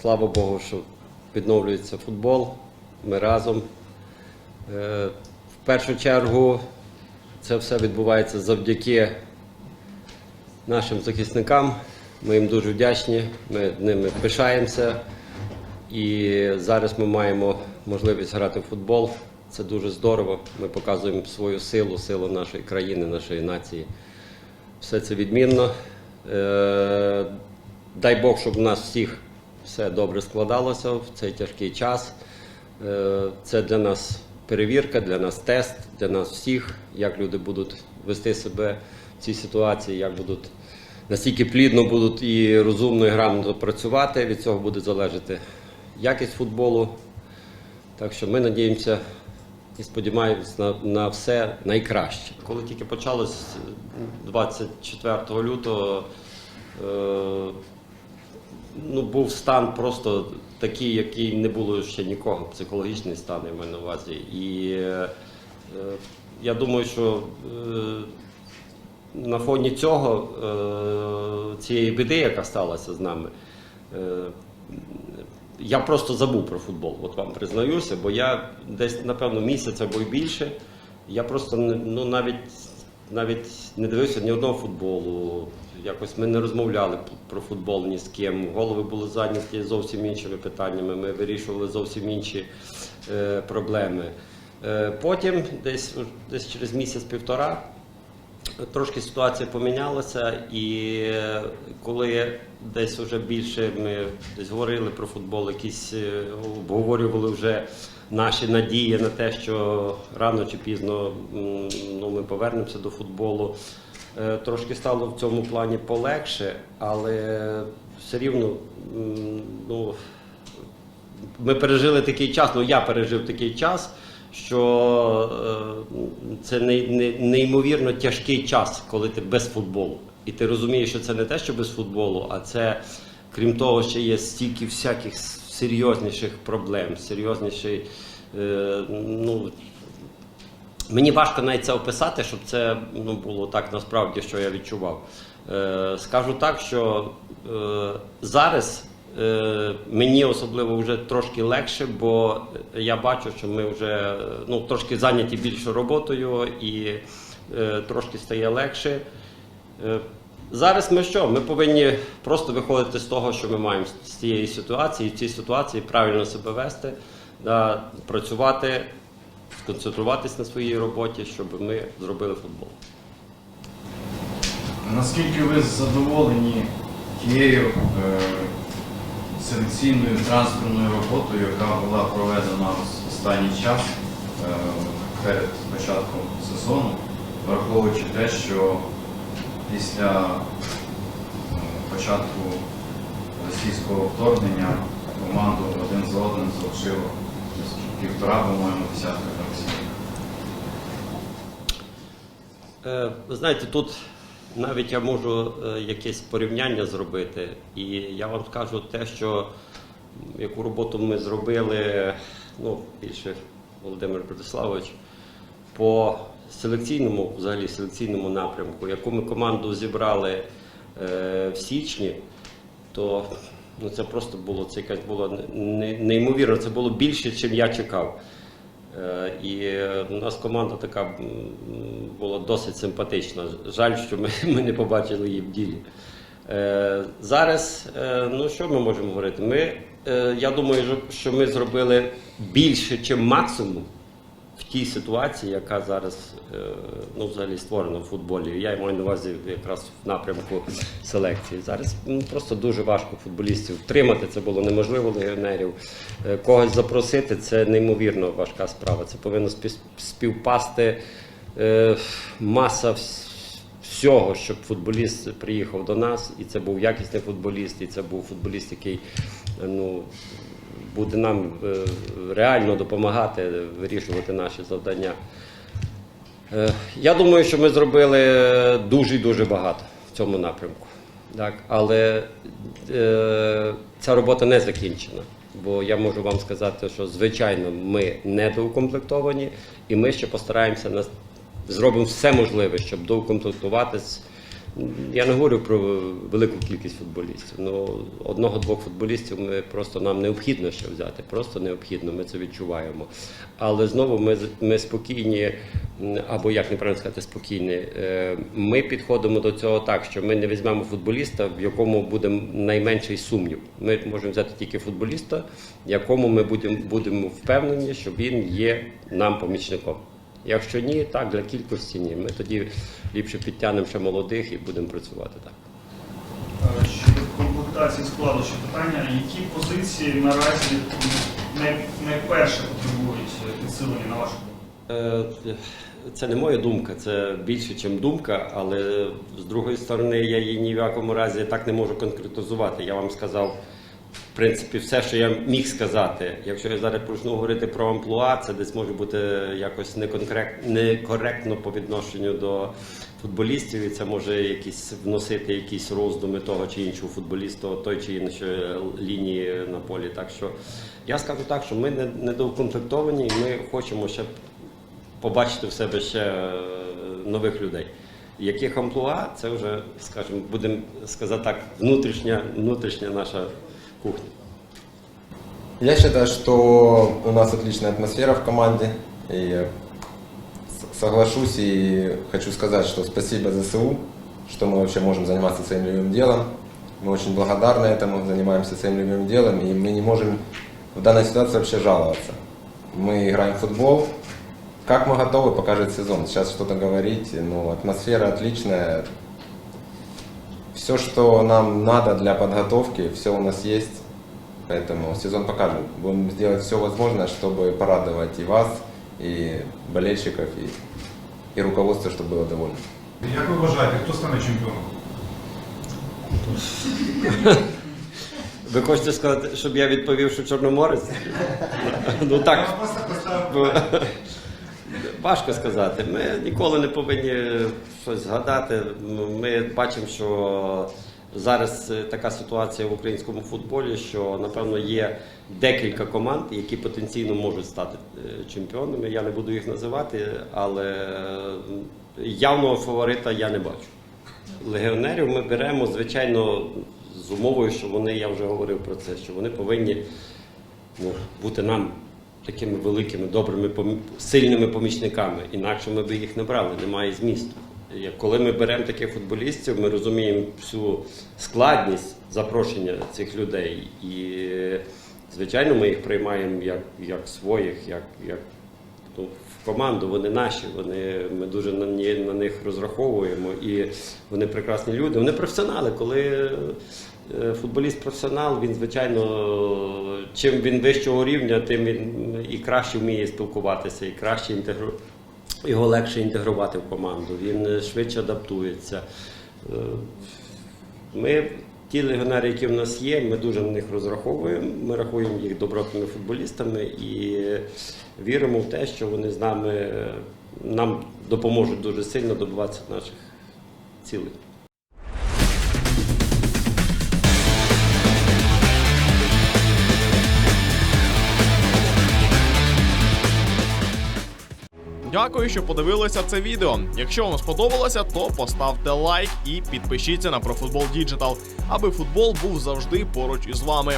Слава Богу, що відновлюється футбол. Ми разом. Е, В першу чергу це все відбувається завдяки нашим захисникам. Ми їм дуже вдячні, ми ними пишаємося. І зараз ми маємо можливість грати в футбол. Це дуже здорово. Ми показуємо свою силу, силу нашої країни, нашої нації. Все це відмінно. Е, Дай Бог, щоб нас всіх все добре складалося в цей тяжкий час. Е, Це для нас перевірка, для нас тест, для нас всіх, як люди будуть вести себе в цій ситуації, як будуть настільки плідно будуть і розумно і грамотно працювати. Від цього буде залежати якість футболу. Так що ми надіємося і сподіваємося на, на все найкраще. Коли тільки почалось е, 24 лютого, е, ну, був стан просто такий, який не було ще нікого. Психологічний стан, я маю на увазі. І е, я думаю, що е, на фоні цього, е, цієї біди, яка сталася з нами, е, я просто забув про футбол, от вам признаюся, бо я десь, напевно, місяць або й більше. Я просто ну, навіть, навіть не дивився ні одного футболу. Якось ми не розмовляли про футбол ні з ким. Голови були зайняті зовсім іншими питаннями. Ми вирішували зовсім інші е, проблеми. Е, потім, десь, десь через місяць-півтора, Трошки ситуація помінялася, і е, коли десь вже більше ми десь говорили про футбол, якісь е, обговорювали вже наші надії на те, що рано чи пізно ну, ми повернемося до футболу. Е, Трошки стало в цьому плані полегше, але все рівно ну, ми пережили такий час, ну я пережив такий час, що е, це не- не- неймовірно тяжкий час, коли ти без футболу. І ти розумієш, що це не те, що без футболу, а це, крім того, ще є стільки всяких серйозніших проблем, серйозніший. Е, ну, Мені важко навіть це описати, щоб це ну, було так насправді, що я відчував. Е, скажу так, що е, зараз е, мені особливо вже трошки легше, бо я бачу, що ми вже ну, трошки зайняті більше роботою і е, трошки стає легше. Е, Зараз ми що? Ми повинні просто виходити з того, що ми маємо з цієї ситуації, в цій ситуації правильно себе вести, да, працювати, сконцентруватись на своїй роботі, щоб ми зробили футбол. Наскільки ви задоволені тією е, селекційною трансферною роботою, яка була проведена в останній час е, перед початком сезону, враховуючи те, що після е, початку російського вторгнення команду один за одним залишило півтора, по-моєму, десятка гравців. Е, Ви знаєте, тут навіть я можу е, якесь порівняння зробити, і я вам скажу те, що яку роботу ми зробили, ну, більше Володимир Братиславович, по селекційному, взагалі селекційному напрямку, яку ми команду зібрали е, в січні, то ну, це просто було це якась було неймовірно, це було більше, ніж я чекав. Е, І е, у нас команда така була досить симпатична. Жаль, що ми, ми не побачили її в ділі. Е, Зараз, ну що ми можемо говорити? Ми, я думаю, що ми зробили більше, ніж максимум в тій ситуації, яка зараз е, ну, взагалі створена в футболі. Я маю на увазі якраз в напрямку селекції. Зараз ну, просто дуже важко футболістів втримати. Це було неможливо легіонерів. Е, Когось запросити це неймовірно важка справа. Це повинно спів- співпасти е, маса всього, щоб футболіст приїхав до нас, і це був якісний футболіст, і це був футболіст, який ну, буде нам е, реально допомагати вирішувати наші завдання. Е, Я думаю, що ми зробили дуже дуже багато в цьому напрямку. Так, але е, ця робота не закінчена. Бо я можу вам сказати, що звичайно ми недоукомплектовані, і ми ще постараємося зробимо все можливе, щоб доукомплектуватись Я не говорю про велику кількість футболістів. Ну, одного-двох футболістів ми просто нам необхідно ще взяти. Просто необхідно, ми це відчуваємо. Але знову ми, ми спокійні, або як неправильно сказати, спокійні. е, Ми підходимо до цього так, що ми не візьмемо футболіста, в якому буде найменший сумнів. Ми можемо взяти тільки футболіста, якому ми будемо, будемо впевнені, що він є нам помічником. Якщо ні, так для кількості ні. Ми тоді ліпше підтягнемо ще молодих і будемо працювати так. Е, Щодо комплектації складу, ще питання, які позиції наразі найперше потребують підсилення на вашу думку? Е, Це не моя думка, це більше, ніж думка, але з другої сторони я її ні в якому разі так не можу конкретизувати. Я вам сказав, принципі, все, що я міг сказати. Якщо я зараз почну говорити про амплуа, це десь може бути якось некоректно по відношенню до футболістів, і це може якісь вносити якісь роздуми того чи іншого футболіста, той чи іншої лінії на полі. Так що я скажу так, що ми не недоукомплектовані, і ми хочемо ще побачити в себе ще е, нових людей. Яких амплуа, це вже, скажімо, будемо сказати так, внутрішня, внутрішня наша кухня. Я считаю, что у нас отличная атмосфера в команде. И соглашусь и хочу сказать, что спасибо ЗСУ, что мы вообще можем заниматься своим любимым делом. Мы очень благодарны этому, занимаемся своим любимым делом, и мы не можем в данной ситуации вообще жаловаться. Мы играем в футбол. Как мы готовы, покажет сезон. Сейчас что-то говорить, ну, атмосфера отличная Все, что нам надо для подготовки, все у нас есть. Поэтому сезон покажет. Будем сделать все возможное, чтобы порадовать и вас, и болельщиков, и, и руководство, чтобы было довольно. Як ви вважаєте, хто стане чемпіоном? Ви хочете сказати, щоб я відповів, що Чорноморець? Ну так, Я просто поставив Важко сказати. Ми ніколи не повинні щось згадати. Ми бачимо, що зараз е, така ситуація в українському футболі, що напевно є декілька команд, які потенційно можуть стати е, чемпіонами. Я не буду їх називати, але е, явного фаворита я не бачу. Легіонерів ми беремо, звичайно, з умовою, що вони, я вже говорив про це, що вони повинні ну, бути нам такими великими, добрими, сильними помічниками. Інакше ми б їх не брали, немає змісту. Коли ми беремо таких футболістів, ми розуміємо всю складність запрошення цих людей. І, звичайно, ми їх приймаємо як, як своїх, як, як ну, в команду. Вони наші, вони, ми дуже на, на них розраховуємо. І вони прекрасні люди. Вони професіонали. Коли е, футболіст професіонал, він, звичайно, чим він вищого рівня, тим він краще вміє спілкуватися, і краще інтегру... його легше інтегрувати в команду. Він е, швидше адаптується. Е, Ми, ті легіонери, які в нас є, ми дуже на них розраховуємо. Ми рахуємо їх добротними футболістами і віримо в те, що вони з нами е, нам допоможуть дуже сильно добиватися наших цілей. Дякую, що подивилися це відео. Якщо вам сподобалося, то поставте лайк і підпишіться на ProFootball Digital, аби футбол був завжди поруч із вами.